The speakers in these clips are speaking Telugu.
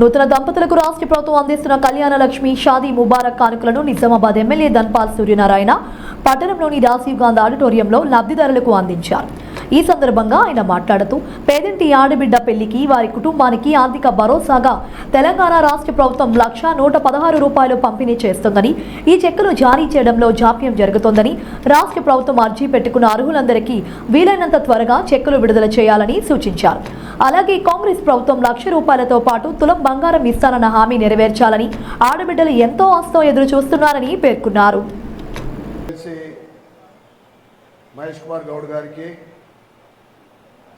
నూతన దంపతులకు రాష్ట్ర ప్రభుత్వం అందిస్తున్న కళ్యాణ లక్ష్మి షాదీ ముబారక్ కానుకలను నిజామాబాద్ ఎమ్మెల్యే ధన్పాల్ సూర్యనారాయణ పట్టణంలోని రాజీవ్ గాంధీ ఆడిటోరియంలో లబ్ధిదారులకు అందించారు. ఈ సందర్భంగా ఆయన మాట్లాడుతూ పేదింటి ఆడబిడ్డ పెళ్ళికి వారి కుటుంబానికి ఆర్థిక భరోసాగా తెలంగాణ రాష్ట్ర ప్రభుత్వం లక్ష నూట పదహారు రూపాయలు పంపిణీ చేస్తుందని ఈ చెక్కులు జారీ చేయడంలో జాప్యం జరుగుతోందని రాష్ట్ర ప్రభుత్వం అర్జీ పెట్టుకున్న అర్హులందరికీ వీలైనంత త్వరగా చెక్కులు విడుదల చేయాలని సూచించారు. అలాగే కాంగ్రెస్ ప్రభుత్వం లక్ష రూపాయలతో పాటు తులం బంగారం ఇస్తానన్న హామీ నెరవేర్చాలని ఆడబిడ్డలు ఎంతో ఆస్తో ఎదురు చూస్తున్నారని పేర్కొన్నారు. మహేష్ కుమార్ గౌడ్ గారికి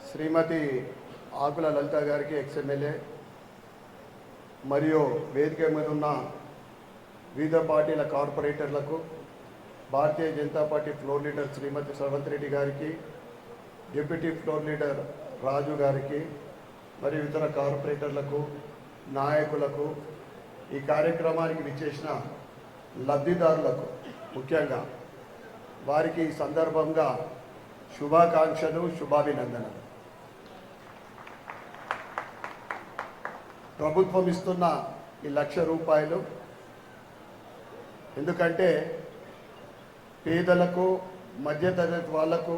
శ్రీమతి ఆకుల లలిత గారికి ఎక్స్ఎమ్మెల్యే మరియు వేదిక మీద ఉన్న వివిధ పార్టీల కార్పొరేటర్లకు Bharatiya Janata Party floor leader Shrimati Sarvanth Reddy గారికి డిప్యూటీ ఫ్లోర్ లీడర్ రాజు గారికి మరియు ఇతర కార్పొరేటర్లకు నాయకులకు ఈ కార్యక్రమానికి విచ్చేసిన లబ్ధిదారులకు ముఖ్యంగా వారికి ఈ సందర్భంగా శుభాకాంక్షలు శుభాభినందనలు. ప్రభుత్వం ఇస్తున్న ఈ లక్ష రూపాయలు ఎందుకంటే పేదలకు మధ్యతరగతి వాళ్ళకు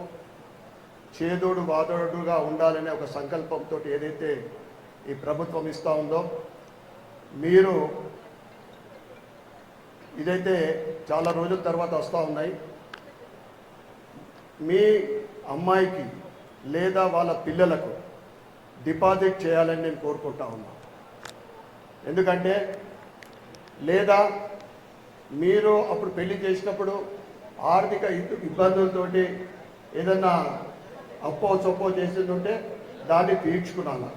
చేదోడు వాదోడుగా ఉండాలనే ఒక సంకల్పంతో ఏదైతే ఈ ప్రభుత్వం ఇస్తూ ఉందో మీరు ఇదైతే చాలా రోజుల తర్వాత వస్తూ ఉన్నాయి. మీ అమ్మాయికి లేదా వాళ్ళ పిల్లలకు డిపాజిట్ చేయాలని నేను కోరుకుంటా ఉన్నా. ఎందుకంటే లేదా మీరు అప్పుడు పెళ్ళి చేసినప్పుడు ఆర్థిక ఇబ్బందులతోటి ఏదన్నా అప్పో చొప్పో చేసిందంటే దాన్ని తీర్చుకున్నాను.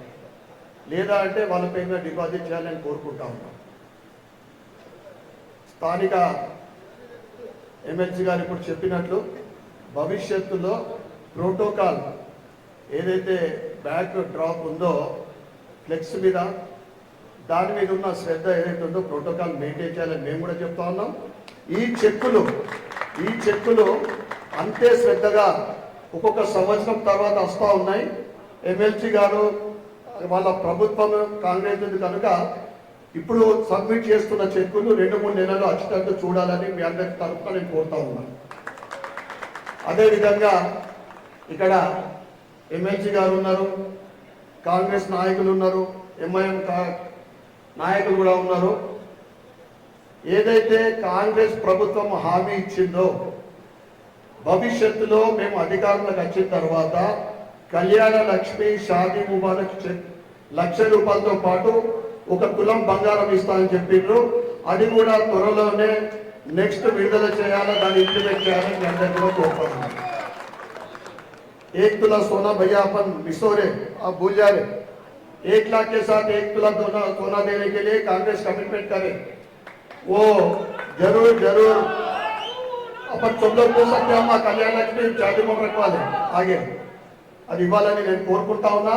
లేదా అంటే వాళ్ళపై మీద డిపాజిట్ చేయాలని కోరుకుంటా ఉన్నాను స్థానిక ఎమ్మెల్సీ గారు ఇప్పుడు చెప్పినట్లు భవిష్యత్తులో ప్రోటోకాల్ ఏదైతే బ్యాక్ డ్రాప్ ఉందో ఫ్లెక్స్ మీద దాని మీద ఉన్న శ్రద్ధ ఏదైతే ఉందో ప్రోటోకాల్ మెయింటైన్ చేయాలని మేము కూడా చెప్తా ఉన్నాం. ఈ చెక్కులు ఈ చెక్కులు అంతే శ్రద్ధగా ఒక్కొక్క సంవత్సరం తర్వాత వస్తూ ఉన్నాయి. ఎమ్మెల్సీ గారు వాళ్ళ ప్రభుత్వం కాంగ్రెస్ ఉంది కనుక ఇప్పుడు సబ్మిట్ చేస్తున్న చెక్కులు రెండు మూడు నెలలు అచ్చితంగా చూడాలని మీ అందరి తరఫున నేను కోరుతా ఉన్నాను. అదేవిధంగా ఇక్కడ ఎమ్మెల్సీ గారు ఉన్నారు కాంగ్రెస్ నాయకులు ఉన్నారు ఎంఐఎం కా- నాయకులు కూడా ఉన్నారు. ఏదైతే కాంగ్రెస్ ప్రభుత్వం హామీ ఇచ్చిందో భవిష్యత్తులో మేము అధికారంలోకి వచ్చిన తర్వాత కళ్యాణ లక్ష్మి షాదీ ముబారక్ చెక్ లక్ష రూపాయలతో పాటు ఒక తులం బంగారం ఇస్తామని చెప్పిండ్రు అది కూడా త్వరలోనే నెక్స్ట్ విడుదల చేయాలా దాన్ని ఇంప్లిమెంట్ చేయాలని మీ అందరికీ కూడా కోరుతున్నాను एक तुला सोना भैया अपन बिसोरे आप भूल जा रहे एक लाख के साथ एक तुला सोना सोना देने के लिए कांग्रेस कमिटमेंट करे वो जरूर जरूर अपन सब लोग बोल सकते हम कल्याण लक्ष्मी चार्ज रखवा आगे అది ఇవ్వాలని నేను కోరుకుంటా ఉన్నా